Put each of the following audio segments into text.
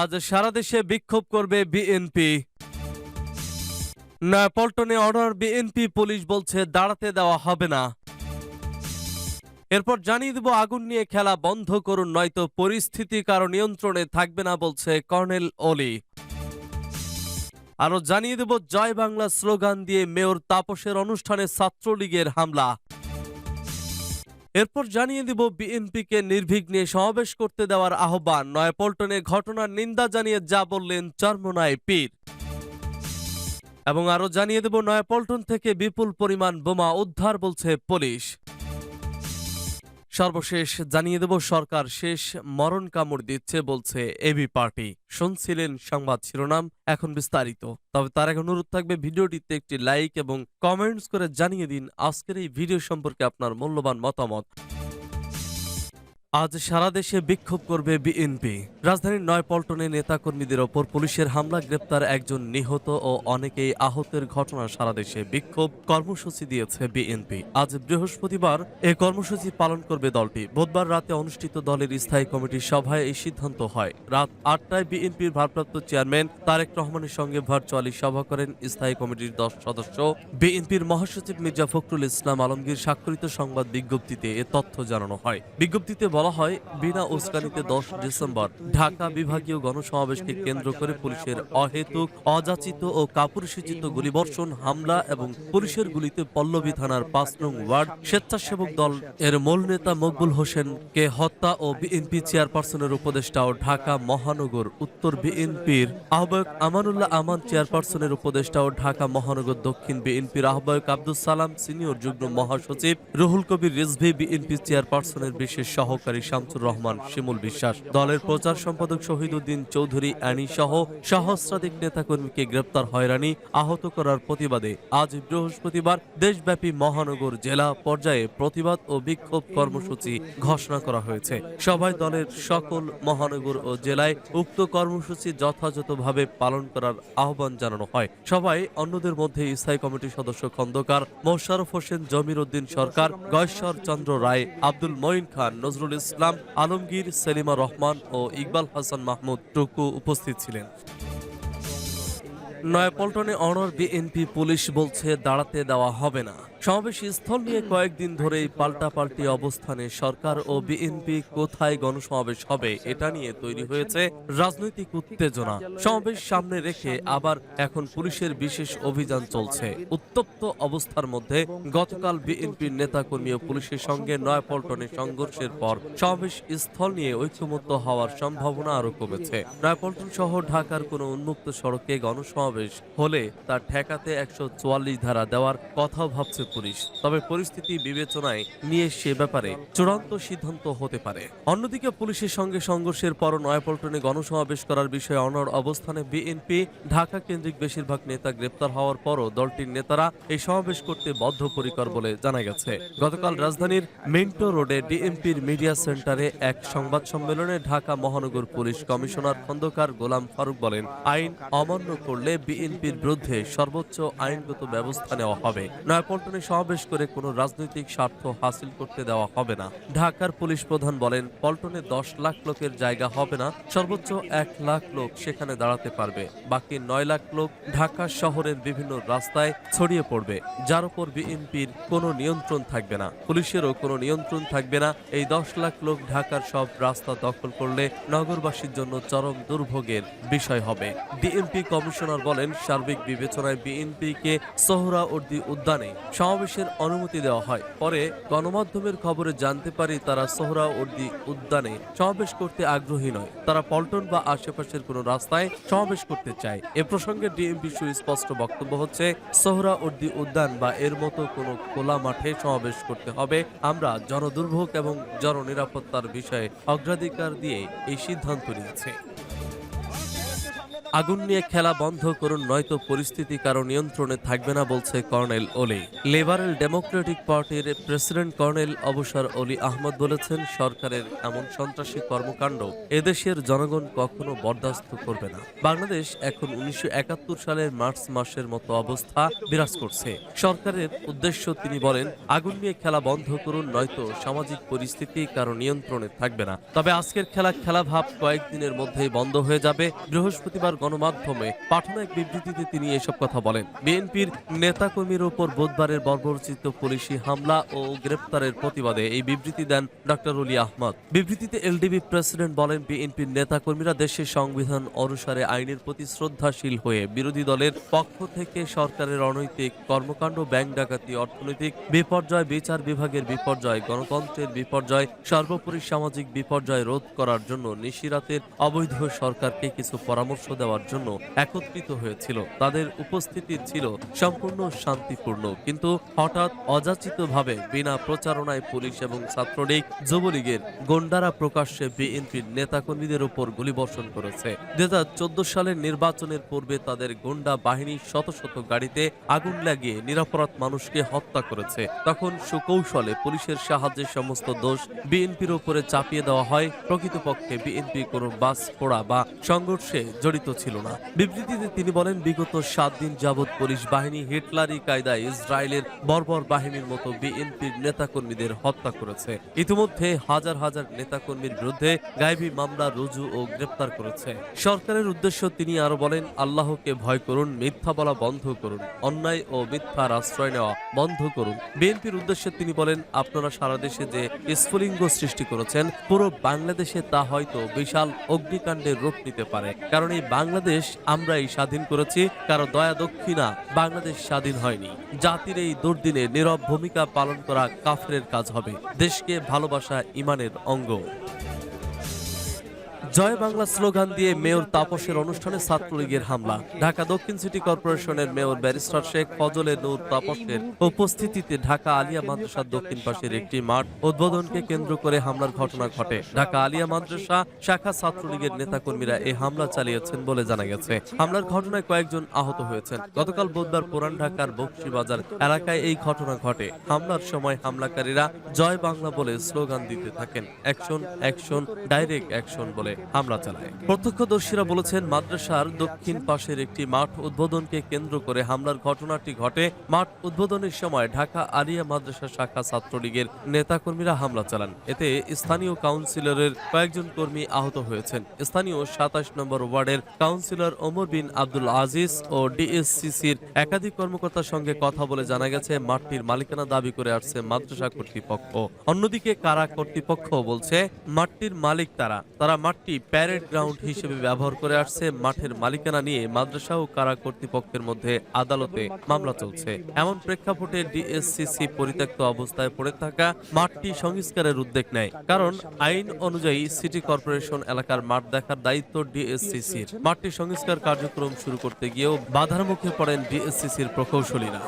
আজ সারা দেশে বিক্ষোভ করবে বিএনপি। নয়াপল্টনে অর্ডার বিএনপি পুলিশ বলছে দাঁড়াতে দেওয়া হবে না। এরপর জানিয়ে দেব, আগুন নিয়ে খেলা বন্ধ করুন, নয়তো পরিস্থিতি কারও নিয়ন্ত্রণে থাকবে না বলছে কর্নেল অলি। আরও জানিয়ে দেব, জয় বাংলা স্লোগান দিয়ে মেয়র তাপসের অনুষ্ঠানে ছাত্রলীগের হামলা। এরপর জানিয়ে দিব বিএনপিকে নির্বিঘ্নে সমাবেশ করতে দেওয়ার আহ্বান। নয়াপল্টনে ঘটনার নিন্দা জানিয়ে যা বললেন চর্মনায় পীর। এবং আরও জানিয়ে দেব, নয়াপল্টন থেকে বিপুল পরিমাণ বোমা উদ্ধার বলছে পুলিশ। সর্বশেষ জানিয়ে দেব, সরকার শেষ মরণ কামড় দিচ্ছে বলছে এবি পার্টি। শুনছিলেন সংবাদ শিরোনাম, এখন বিস্তারিত। তবে তার এক অনুরোধ থাকবে, ভিডিওটিতে একটি লাইক এবং কমেন্টস করে জানিয়ে দিন আজকের এই ভিডিও সম্পর্কে আপনার মূল্যবান মতামত। আজ সারা দেশে বিক্ষোভ করবে বিএনপি। রাজধানীর নয়পল্টনে নেতাকর্মীদের ওপর পুলিশের হামলা, গ্রেপ্তার একজন নিহত ও অনেকেই আহতের ঘটনা সারা দেশে বিক্ষোভ, কর্মসূচি দিয়েছে বিএনপি। আজ বৃহস্পতিবার এ কর্মসূচি পালন করবে দলটি। বুধবার রাতে অনুষ্ঠিত দলের স্থায়ী কমিটির সভায় এই সিদ্ধান্ত হয়। রাত আটটায় বিএনপির ভারপ্রাপ্ত চেয়ারম্যান তারেক রহমানের সঙ্গে ভার্চুয়ালি সভা করেন স্থায়ী কমিটির দশ সদস্য। বিএনপির মহাসচিব মির্জা ফখরুল ইসলাম আলমগীর স্বাক্ষরিত সংবাদ বিজ্ঞপ্তিতে এ তথ্য জানানো হয়। বিজ্ঞপ্তিতে বলা হয়, বিনা উস্কানিতে দশ ডিসেম্বর ঢাকা বিভাগীয় গণসমাবেশকে কেন্দ্র করে পুলিশের অহেতুক, অযাচিত ও কাপুরুষোচিত গুলিবর্ষণ, হামলা এবং পুলিশের গুলিতে পল্লবী থানার পাঁচ নং ওয়ার্ড স্বেচ্ছাসেবক দল এর মূল নেতা মকবুল হোসেনকে হত্যা ও বিএনপি চেয়ারপারসনের উপদেষ্টা ও ঢাকা মহানগর উত্তর বিএনপির আহ্বায়ক আমানুল্লাহ আমান চেয়ারপারসনের উপদেষ্টা ও ঢাকা মহানগর দক্ষিণ বিএনপির আহ্বায়ক আব্দুল সালাম, সিনিয়র যুগ্ম মহাসচিব রুহুল কবির রিজভি বিএনপি চেয়ারপারসনের বিশেষ সহকারী। শামসুর রহমান, শিমুল বিশ্বাস। দলের প্রচার সম্পাদক শহীদুদ্দিন চৌধুরী, অ্যানি সহ সহস্রাধিক নেতাকর্মীকে গ্রেপ্তার হয়রানি, আহত করার প্রতিবাদে আজ বৃহস্পতিবার দেশব্যাপী মহানগর জেলা পর্যায়ে প্রতিবাদ ও বিক্ষোভ কর্মসূচি ঘোষণা করা হয়েছে। সভায় দলের সকল মহানগর ও জেলায় উক্ত কর্মসূচি যথাযথভাবে পালন করার আহ্বান জানানো হয়। সভায় অন্যদের মধ্যে স্থায়ী কমিটির সদস্য খন্দকার মোশারফ হোসেন, জমির উদ্দিন সরকার, গয়েশ্বর চন্দ্র রায়, আব্দুল মঈন খান, নজরুল ইসলাম আলমগীর, সেলিমা রহমান ও ইকবাল হাসান মাহমুদ টুকু উপস্থিত ছিলেন। নয়াপল্টনে অনর বিএনপি পুলিশ বলছে, দাঁড়াতে দেওয়া হবে না। সমাবেশ স্থল নিয়ে কয়েকদিন ধরেই পাল্টাপাল্টি অবস্থানে সরকার ও বিএনপি কোথায় গণসমাবেশ হবে এটা নিয়ে তৈরি হয়েছে রাজনৈতিক উত্তেজনা। সমাবেশ সামনে রেখে আবার এখন পুলিশের বিশেষ অভিযান চলছে। উত্তপ্ত অবস্থার মধ্যে গতকাল বিএনপির নেতাকর্মী ও পুলিশের সঙ্গে নয়াপল্টনে সংঘর্ষের পর সমাবেশ স্থল নিয়ে ঐক্যমত্য হওয়ার সম্ভাবনা আরও কমেছে। নয়াপল্টন সহ ঢাকার কোনো উন্মুক্ত সড়কে গণসমাবেশ হলে তা ঠেকাতে একশো চুয়াল্লিশ ধারা দেওয়ার কথাও ভাবছে পুলিশ তবে পরিস্থিতি বিবেচনায় নিয়ে সে ব্যাপারে চূড়ান্ত সিদ্ধান্ত হতে পারে। অন্যদিকে পুলিশের সঙ্গে সংঘর্ষের পর নয়াপল্টনে গণসমাবেশ করার বিষয়ে অনর অবস্থানে বিএনপি, ঢাকা কেন্দ্রিক বেশিরভাগ নেতা গ্রেপ্তার হওয়ার পরও দলটির নেতারা এই সমাবেশ করতে বদ্ধপরিকর বলে জানা গেছে। গতকাল রাজধানীর মিন্টো রোডে ডিএমপির মিডিয়া সেন্টারে এক সংবাদ সম্মেলনে ঢাকা মহানগর পুলিশ কমিশনার খন্দকার গোলাম ফারুক বলেন, আইন অমান্য করলে বিএনপির বিরুদ্ধে সর্বোচ্চ আইনগত ব্যবস্থা নেওয়া হবে। নয়াপল্টনে সমাবেশ করে কোনো রাজনৈতিক স্বার্থ হাসিল করতে দেওয়া হবে না। ঢাকার পুলিশ প্রধান বলেন, পল্টনে দশ লাখ লোকের জায়গা হবে না, সর্বোচ্চ এক লাখ লোক সেখানে দাঁড়াতে পারবে। বাকি নয় লাখ লোক ঢাকা শহরের বিভিন্ন রাস্তায় ছড়িয়ে পড়বে। যার উপর বিএনপির কোনো নিয়ন্ত্রণ থাকবে না। পুলিশেরও কোনো নিয়ন্ত্রণ থাকবে না। এই দশ লাখ লোক ঢাকার সব রাস্তা দখল করলে নগরবাসীর জন্য চরম দুর্ভোগের বিষয় হবে। ডিএমপি কমিশনার বলেন, সার্বিক বিবেচনায় বিএনপিকে সোহরাওয়ার্দী উদ্যানে সমাবেশের অনুমতি দেওয়া হয়। পরে গণমাধ্যমের খবরে জানতে পারি তারা সোহরাওয়ার্দী উদ্যানে সমাবেশ করতে আগ্রহী নয়। তারা পল্টন বা আশেপাশের কোনো রাস্তায় সমাবেশ করতে চায়। এ প্রসঙ্গে ডিএমপি সুস্পষ্ট বক্তব্য হচ্ছে সোহরাওয়ার্দী উদ্যান বা এর মতো কোনো খোলা মাঠে সমাবেশ করতে হবে। আমরা জনদুর্ভোগ এবং জননিরাপত্তার বিষয়ে অগ্রাধিকার দিয়ে এই সিদ্ধান্ত নিয়েছি। আগুন নিয়ে খেলা বন্ধ করুন, নয়তো পরিস্থিতি কারও নিয়ন্ত্রণে থাকবে না, বলছে কর্নেল ওলি। লিবারেল ডেমোক্রেটিক পার্টির প্রেসিডেন্ট কর্নেল অবসর অলি আহমদ বলেছেন, সরকারের এমন সন্ত্রাসী কর্মকাণ্ড এদেশের জনগণ কখনো বরদাস্ত করবে না। বাংলাদেশ এখন উনিশশো একাত্তর সালের মার্চ মাসের মতো অবস্থা বিরাজ করছে। সরকারের উদ্দেশ্য, তিনি বলেন, আগুন নিয়ে খেলা বন্ধ করুন, নয়তো সামাজিক পরিস্থিতি কারও নিয়ন্ত্রণে থাকবে না। তবে আজকের খেলা খেলা ভাব কয়েকদিনের মধ্যেই বন্ধ হয়ে যাবে। বৃহস্পতিবার গণমাধ্যমে পাঠানো এক বিবৃতিতে তিনি এসব কথা বলেন। বিএনপির নেতাকর্মীর ওপর বুধবারের বর্বরচিত পুলিশি হামলা ও গ্রেপ্তারের প্রতিবাদে এই বিবৃতি দেন ডক্টর অলি আহমদ। বিবৃতিতে এলডিবি প্রেসিডেন্ট বলেন, বিএনপির নেতাকর্মীরা দেশের সংবিধান অনুসারে আইনের প্রতি শ্রদ্ধাশীল হয়ে বিরোধী দলের পক্ষ থেকে সরকারের অনৈতিক কর্মকাণ্ড, ব্যাংক ডাকাতি, অর্থনৈতিক বিপর্যয়, বিচার বিভাগের বিপর্যয়, গণতন্ত্রের বিপর্যয়, সর্বোপরি সামাজিক বিপর্যয় রোধ করার জন্য নিশিরাতের অবৈধ সরকারকে কিছু পরামর্শ দেওয়ার জন্য একত্রিত হয়েছিল। তাদের উপস্থিতি ছিল সম্পূর্ণ শান্তিপূর্ণ। কিন্তু হঠাৎ অযাচিতভাবে বিনা প্রচারণায় পুলিশ এবং ছাত্রলীগ, যুবলীগের গন্ডারা প্রকাশ্যে বিএনপির নেতাকর্মীদের উপর গুলিবর্ষণ করেছে। দু হাজার চোদ্দ সালের নির্বাচনের পূর্বে তাদের গোন্ডা বাহিনী শত শত গাড়িতে আগুন লাগিয়ে নিরাপরাধ মানুষকে হত্যা করেছে। তখন সুকৌশলে পুলিশের সাহায্যে সমস্ত দোষ বিএনপির উপরে চাপিয়ে দেওয়া হয়। প্রকৃতপক্ষে বিএনপি কোনো বাস পোড়া বা সংঘর্ষে জড়িত ছিল না। বিবৃতিতে তিনি বলেন, বিগত সাত দিন যাবৎ পুলিশ বাহিনী হিটলারি কায়দায় ইসরায়েলের বর্বর বাহিনীর মতো বিএনপির নেতাকর্মীদের হত্যা করেছে। ইতিমধ্যে হাজার হাজার নেতাকর্মীর বিরুদ্ধে গায়েবী মামলা, রুজু ও গ্রেপ্তার করেছে। সরকারের উদ্দেশ্য তিনি আরও বলেন, আল্লাহকে ভয় করুন, মিথ্যা বলা বন্ধ করুন, অন্যায় ও মিথ্যার আশ্রয় নেওয়া বন্ধ করুন। বিএনপির উদ্দেশ্যে তিনি বলেন, আপনারা সারা দেশে যে স্ফুলিঙ্গ সৃষ্টি করেছেন, পুরো বাংলাদেশে তা হয়তো বিশাল অগ্নিকাণ্ডের রূপ নিতে পারে। কারণ এই বাংলাদেশ আমরাই স্বাধীন করেছি, কারও দয়া দক্ষিণা বাংলাদেশ স্বাধীন হয়নি। জাতির এই দুর্দিনে নীরব ভূমিকা পালন করা কাফরের কাজ হবে। দেশকে ভালোবাসা ইমানের অঙ্গ। জয় বাংলা স্লোগান দিয়ে মেয়র তাপসের অনুষ্ঠানে ছাত্রলীগের হামলা। ঢাকা দক্ষিণ সিটি কর্পোরেশনের মেয়র ব্যারিস্টার শেখ ফজলে নূর তাপসের উপস্থিতিতে ঢাকা আলিয়া মাদ্রাসার দক্ষিণ পাশের একটি মাঠ উদ্বোধনকে কেন্দ্র করে হামলার ঘটনা ঘটে। ঢাকা আলিয়া মাদ্রাসা শাখা ছাত্রলীগের নেতাকর্মীরা এই হামলা চালিয়েছেন বলে জানা গেছে। হামলার ঘটনায় কয়েকজন আহত হয়েছেন। গতকাল বুধবার পুরান ঢাকার বক্সিবাজার এলাকায় এই ঘটনা ঘটে। হামলার সময় হামলাকারীরা জয় বাংলা বলে স্লোগান দিতে থাকেন। অ্যাকশন অ্যাকশন, ডাইরেক্ট অ্যাকশন বলে। হামলা চালায়। প্রত্যক্ষদর্শীরা বলেছেন, মাদ্রাসার দক্ষিণ পাশের একটি মাঠ উদ্বোধনকে কেন্দ্র করে হামলার ঘটনাটি ঘটে। মাঠ উদ্বোধনের সময় ঢাকা আলিয়া মাদ্রাসা শাখা ছাত্রলীগের নেতাকর্মীরা হামলা চালান। এতে স্থানীয় কাউন্সিলরের কয়েকজন কর্মী আহত হয়েছেন। স্থানীয় সাতাশ নম্বর ওয়ার্ডের কাউন্সিলর ওমর বিন আব্দুল আজিজ ও ডিএসসিসির একাধিক কর্মকর্তার সঙ্গে কথা বলে জানা গেছে, মাঠটির মালিকানা দাবি করে আসছে মাদ্রাসা কর্তৃপক্ষ। অন্যদিকে কারা কর্তৃপক্ষ বলছে, মাঠটির মালিক তারা। তারা মাঠটি প্যারেড গ্রাউন্ড হিসেবে ব্যবহার করে আসছে মাঠের মালিকানা নিয়ে মাদ্রাসা ও কারা কর্তৃপক্ষের মধ্যে আদালতে মামলা চলছে। এমন প্রেক্ষাপটে ডিএসসিসি পরিত্যক্ত অবস্থায় পড়ে থাকা মাঠটি সংস্কারের উদ্যোগ নেয়, কারণ আইন অনুযায়ী সিটি কর্পোরেশন এলাকার মাঠ দেখার দায়িত্ব ডিএসসিসির। মাঠটি সংস্কার কার্যক্রম শুরু করতে গিয়েও বাধার মুখে পড়েন ডিএসসিসির প্রকৌশলীরা।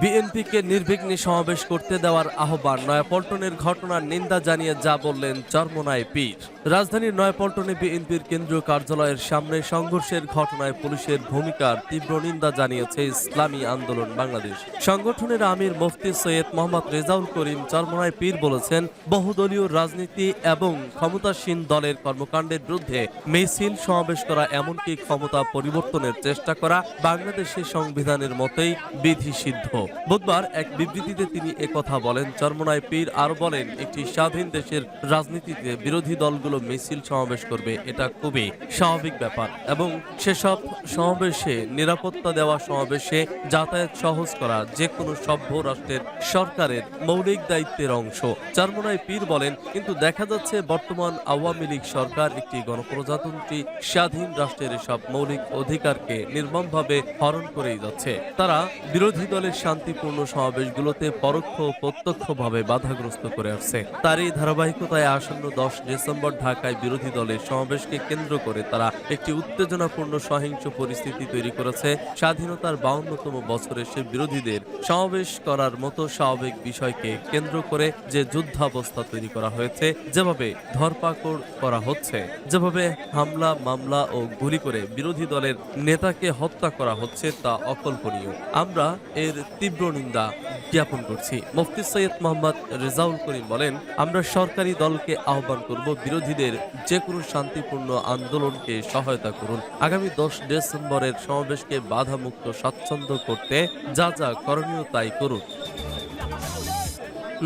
বিএনপিকে নির্বিঘ্নে সমাবেশ করতে দেওয়ার আহ্বান নয়াপল্টনের ঘটনার নিন্দা জানিয়ে যা বললেন চর্মনায় পীর। রাজধানীর নয়াপল্টনে বিএনপির কেন্দ্রীয় কার্যালয়ের সামনে সংঘর্ষের ঘটনায় পুলিশের ভূমিকার তীব্র নিন্দা জানিয়েছে ইসলামী আন্দোলন বাংলাদেশ। সংগঠনের আমির মুফতি সৈয়দ মোহাম্মদ রেজাউল করিম চরমনায় পীর বলেছেন, বহুদলীয় রাজনীতি এবং ক্ষমতাসীন দলের কর্মকাণ্ডের বিরুদ্ধে মিছিল, সমাবেশ করা এমনকি ক্ষমতা পরিবর্তনের চেষ্টা করা বাংলাদেশের সংবিধানের মতোই বিধিসিদ্ধ। বুধবার এক বিবৃতিতে তিনি একথা বলেন, চরমনায় পীর আর বলেন, একটি স্বাধীন দেশের রাজনীতিতে বিরোধী দলগুলো মিছিল সমাবেশ করবে, এটা খুবই স্বাভাবিক ব্যাপার। এবং সেসব সমাবেশে নিরাপত্তা দেওয়া সমাবেশে যাতায়াত সহজ করা যে কোনো সভ্য রাষ্ট্রের সরকারের মৌলিক দায়িত্বের অংশ। চরমনায় পীর বলেন, কিন্তু দেখা যাচ্ছে বর্তমান আওয়ামী লীগ সরকার একটি গণপ্রজাতন্ত্রী স্বাধীন রাষ্ট্রের এসব মৌলিক অধিকারকে নির্মমভাবে হরণ করেই যাচ্ছে। তারা বিরোধী দলের শান্তিপূর্ণ সমাবেশগুলোতে পরোক্ষ প্রত্যক্ষভাবে বাধাগ্রস্ত করে আসছে। তার এই ধারাবাহিকতায় আসন্ন দশ ডিসেম্বর ঢাকায় বিরোধী দলের সমাবেশকে কেন্দ্র করে তারা একটি উত্তেজনাপূর্ণ সহিংস পরিস্থিতি তৈরি করেছে। স্বাধীনতার বাউন্নতম বছরে সে বিরোধীদের সমাবেশ করার মতো স্বাভাবিক বিষয়কে কেন্দ্র করে যে যুদ্ধাবস্থা তৈরি করা হয়েছে, যেভাবে ধরপাকড় করা হচ্ছে, যেভাবে হামলা, মামলা ও গুলি করে বিরোধী দলের নেতাকে হত্যা করা হচ্ছে তা অকল্পনীয়। আমরা এর তীব্র নিন্দা জ্ঞাপন করছি। মুফতি সৈয়দ মোহাম্মদ রেজাউল করিম বলেন, আমরা সরকারি দলকে আহ্বান করব বিরোধীদের যে কোনো শান্তিপূর্ণ আন্দোলনকে সহায়তা করুন। আগামী দশ ডিসেম্বরের সমাবেশকে বাধামুক্ত স্বাচ্ছন্দ্য করতে যা যা করণীয় তাই করুন।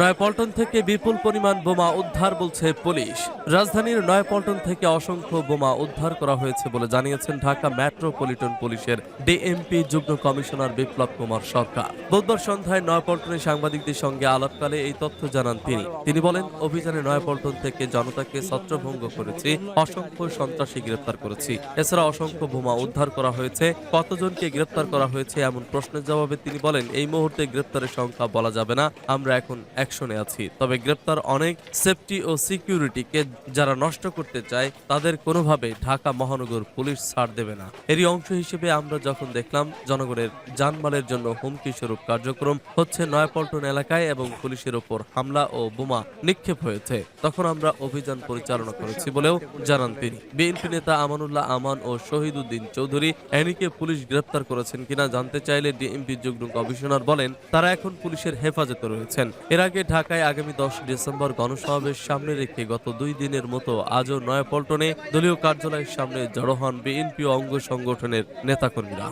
নয়াপল্টন থেকে বিপুল পরিমাণ বোমা উদ্ধার বলছে পুলিশ। রাজধানীর নয়াপল্টন থেকে অসংখ্য বোমা উদ্ধার করা হয়েছে বলে জানিয়েছেন ঢাকা মেট্রোপলিটন পুলিশের ডিএমপি যুগ্ম কমিশনার বিপ্লব কুমার সরকার। বুধবার সন্ধ্যায় নয়াপল্টনে সাংবাদিকদের সঙ্গে আলাপকালে এই তথ্য জানান তিনি। তিনি বলেন, অভিযানে নয়াপল্টন থেকে জনতাকে ছত্রভঙ্গ করেছি, অসংখ্য সন্ত্রাসী গ্রেপ্তার করেছি। এছাড়া অসংখ্য বোমা উদ্ধার করা হয়েছে, কতজনকে গ্রেপ্তার করা হয়েছে এমন প্রশ্নের জবাবে তিনি বলেন, এই মুহূর্তে গ্রেপ্তারের সংখ্যা বলা যাবে না, আমরা এখন অ্যাকশনে আছি। তবে গ্রেপ্তার অনেক সেফটি ও সিকিউরিটিকে যারা নষ্ট করতে চায়, তাদের কোনোভাবে ঢাকা মহানগর পুলিশ ছাড় দেবে না। এরই অংশ হিসেবে আমরা যখন দেখলাম, জনগণের জানমালের জন্য হুমকি স্বরূপ কার্যক্রম হচ্ছে নয়াপল্টন এলাকায় এবং পুলিশের ওপর হামলা ও বোমা নিক্ষেপ হয়েছে। তখন আমরা অভিযান পরিচালনা করেছি বলেও জানান তিনি। বিএনপি নেতা আমানুল্লাহ আমান ও শহীদুদ্দিন চৌধুরী এনিকে পুলিশ গ্রেপ্তার করেছেন কিনা জানতে চাইলে ডিএমপি যুগ্ম কমিশনার বলেন, তারা এখন পুলিশের হেফাজতে রয়েছেন। এর আগে ঢাকায় আগামী দশ ডিসেম্বর গণসমাবেশ সামনে রেখে গত দুই দিনের মতো আজও নয়াপল্টনে দলীয় কার্যালয়ের সামনে জড়ো হন বিএনপি অঙ্গ সংগঠনের নেতাকর্মীরা।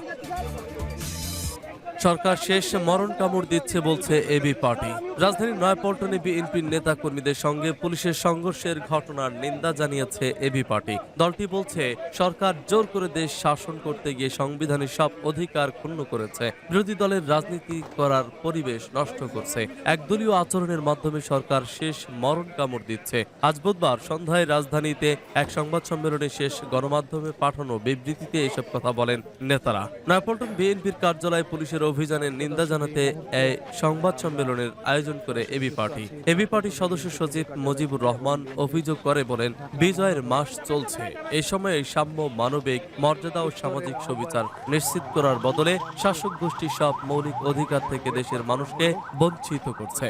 সরকার শেষ মরণ কামড় দিচ্ছে বলছে এবি পার্টি। রাজধানীর নয়াপল্টনে বিএনপির নেতা কর্মীদের সঙ্গে পুলিশের সংঘর্ষের ঘটনার নিন্দা জানিয়েছে এবি পার্টি। দলটি বলছে, সরকার জোর করে দেশ শাসন করতে গিয়ে সংবিধানের সব অধিকার ক্ষুণ্ণ করেছে। বিরোধী দলের রাজনীতি করার পরিবেশ নষ্ট করছে। একদলীয় আচরণের মাধ্যমে সরকার শেষ মরণ কামড় দিচ্ছে। আজ বুধবার সন্ধ্যায় রাজধানীতে এক সংবাদ সম্মেলনে শেষ গণমাধ্যমে পাঠানো বিবৃতিতে এসব কথা বলেন নেতারা। নয়াপল্টন বিএনপির কার্যালয়ে পুলিশের অভিযানের নিন্দা জানাতে এই সংবাদ সম্মেলনের আয়োজন করে এবি পার্টি। এবি পার্টির সদস্য সচিব মুজিবুর রহমান অভিযোগ করে বলেন, বিজয়ের মাস চলছে। এ সময়ে সাম্য, মানবিক মর্যাদা ও সামাজিক সুবিচার নিশ্চিত করার বদলে শাসক গোষ্ঠী সব মৌলিক অধিকার থেকে দেশের মানুষকে বঞ্চিত করছে।